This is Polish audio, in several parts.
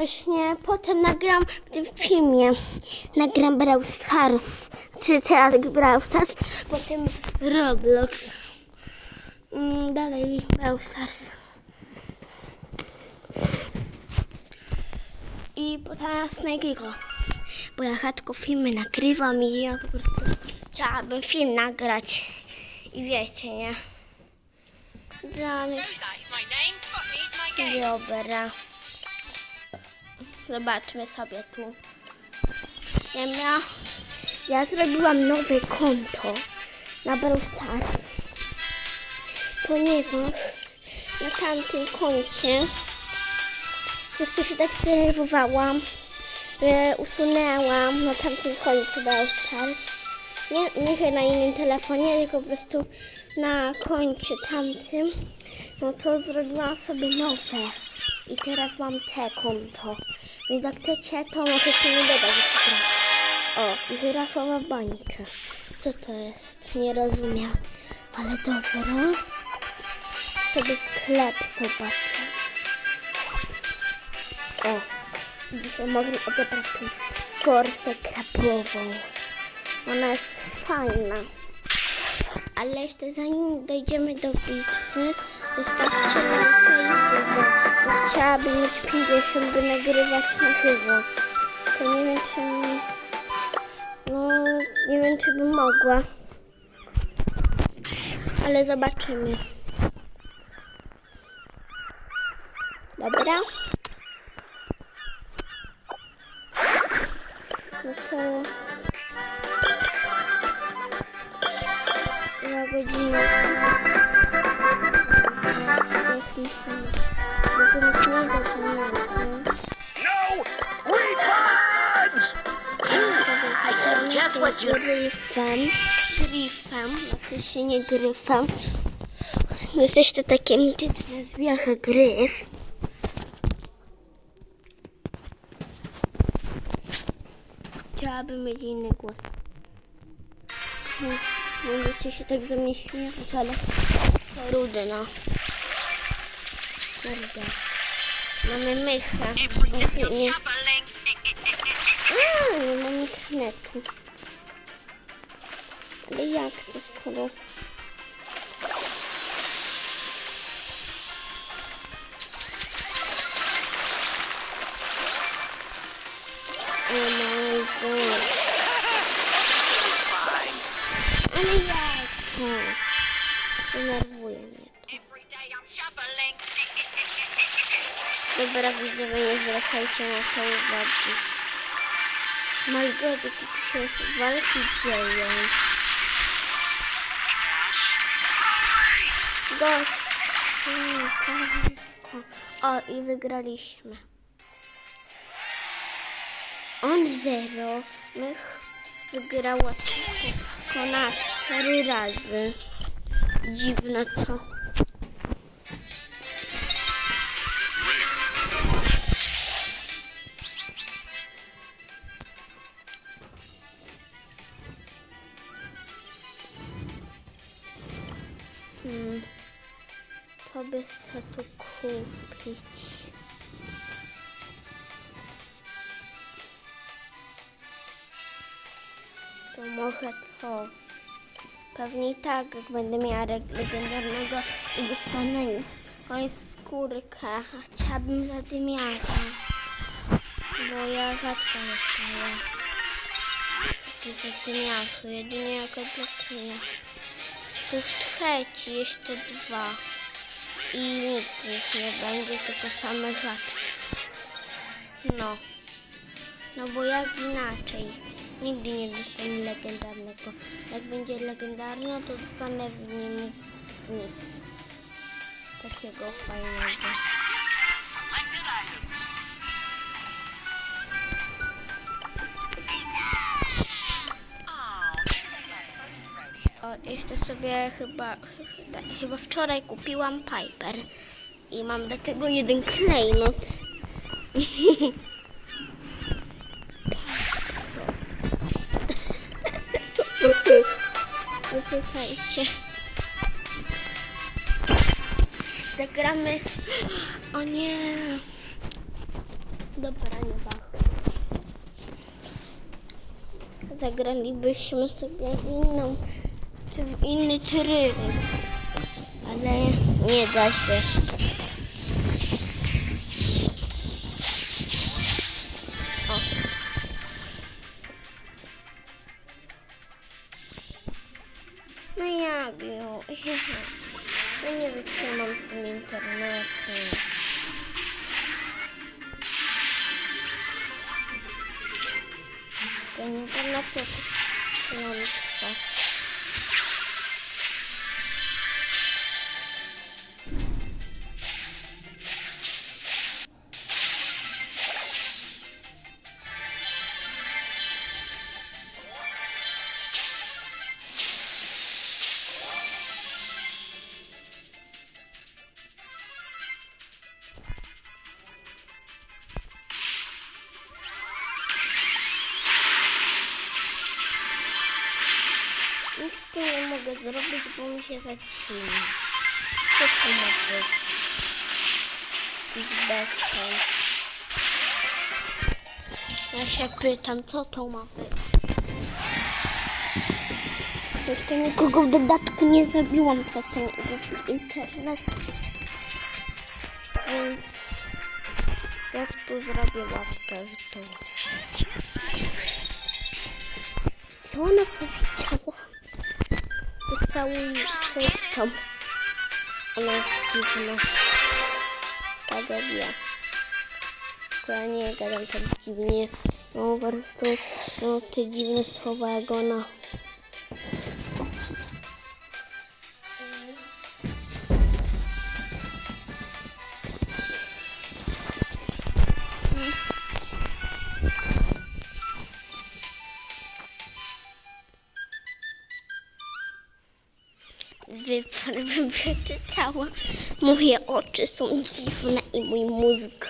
Właśnie potem nagram w tym filmie. Nagram Brawl Stars. Czy teraz Brawl Stars, potem Roblox. Mm, dalej Brawl Stars. I potem Snake'ego. Bo ja rzadko filmy nagrywam i ja po prostu chciałabym film nagrać. I wiecie, nie? Dalej. Dobra. Zobaczmy sobie tu. Ja, mia... ja zrobiłam nowe konto na Brawl Stars. Ponieważ na tamtym koncie po prostu się tak zdenerwowałam, że usunęłam na tamtym koncie Brawl Stars. Nie, nie na innym telefonie, tylko po prostu na koncie tamtym. No to zrobiłam sobie nowe. I teraz mam te konto. Więc jak chcecie, to możecie mi dodać. O, i żyrafowa bańka. Co to jest? Nie rozumiem. Ale dobra. Sobie sklep zobaczę. O, dzisiaj mogę odebrać tą forsę krabową. Ona jest fajna. Ale jeszcze zanim dojdziemy do bitwy, zostawcie lajka i suba, bo chciałabym mieć 50, by nagrywać na żywo. To nie wiem, czy... No, nie wiem, czy bym mogła. Ale zobaczymy. Dobra. No to... Gryfem. Gryfem. Znaczy się nie gryfem. Jesteś to takie mityczne zwierzę gryf. Chciałabym mieć inny głos. Możecie się tak ze mnie śmiewać, ale to rudy, no. Kurde. Mamy mychę. Day Nie, I'm nie, shoveling. a, nie mam internetu. Jak to skoro... Oh my god. Ale jak to? Denerwuje mnie to. Dobra, widzowie, nie zwracajcie na to uwagi. My god, jakie się walki dzieją. O, i wygraliśmy. On zero. My ch- wygrała to nas cztery razy. Dziwne co? By się tu kupić. To może to. Pewnie tak, jak będę miała legendarnego i dostanę moją skórkę. Chciałabym zadymiarza. Bo ja rzadko dostaję. Takie zadymiarze. Jedynie jak odblokuję. To już trzeci, jeszcze dwa. I nic z nich nie będzie, tylko same rzadkie. No. No bo jak inaczej? Nigdy nie dostanę legendarnego. Jak będzie legendarny, to dostanę w nim nic. Takiego fajnego. Jeszcze sobie chyba, chyba, chyba wczoraj kupiłam Piper. I mam do tego jeden klejnot. Wypychajcie. Zagramy. O nie. Dobra, nie wach. Zagralibyśmy sobie inną, czy inny tryb, ale nie da się. No ja bił. Ja nie wytrzymam z tym internetem. Ten internet to kłamstwo. Nic tu nie mogę zrobić, bo mi się zacina. Co to ma być? Jakiś bezsens. Ja się pytam, co to ma być? Jeszcze nikogo w dodatku nie zabiłam przez ten internet. Więc po prostu zrobię łapkę w dół. Co ona powiedziała? Pocałuj coś tam. Ona jest dziwna. Tak ja. Tylko ja nie gadam tak dziwnie. No po prostu no, te dziwne słowa jak ona. Wypad bym przeczytała. Moje oczy są dziwne i mój mózg.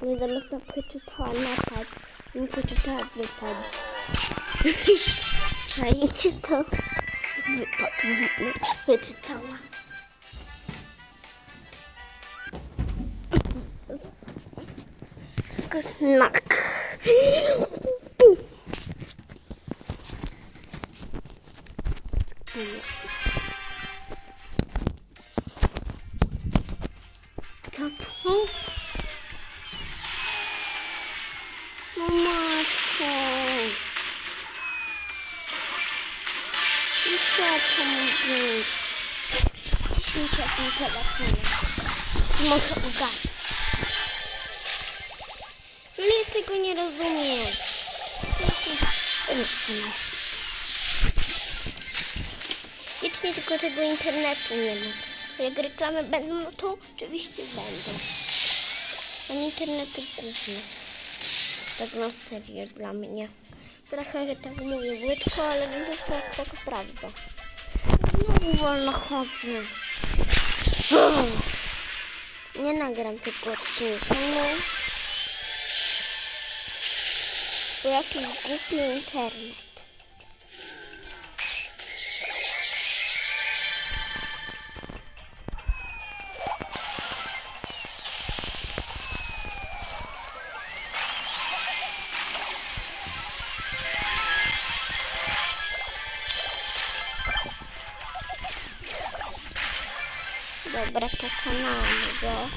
Ale zamiast na przeczytała napad, bym przeczytała wypad. Czajcie to? Wypad bym przeczytała. Znak. Co? No matko. I co to ma być? Co tym telefonem? Może. No ja tego nie. Rozumiem. Wiecznie tylko tego internetu nie ma. Jak reklamy będą, no to oczywiście będą. A internet to gówno. Tak na serio dla mnie. Trochę, że tak mówię błydko, ale że to taka prawda. Znowu wolno chodzę. Nie nagram tego odcinka, no. Bo jakiś głupi internet. Dobra, pokonamy go.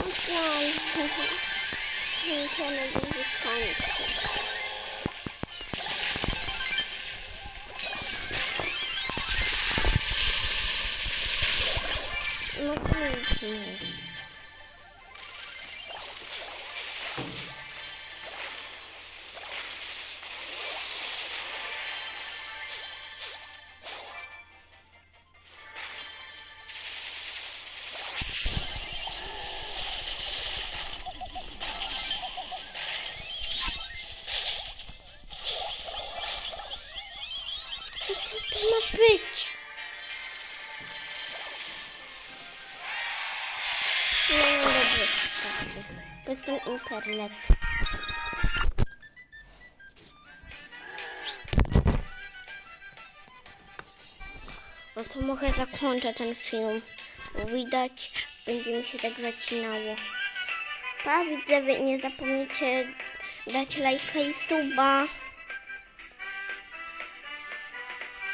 Okej. Internet będzie skończył. No pójdźmy. Ten internet. No to może zakończę ten film. Widać, będzie mi się tak zacinało. Pa, widzowie, nie zapomnijcie dać lajka i suba.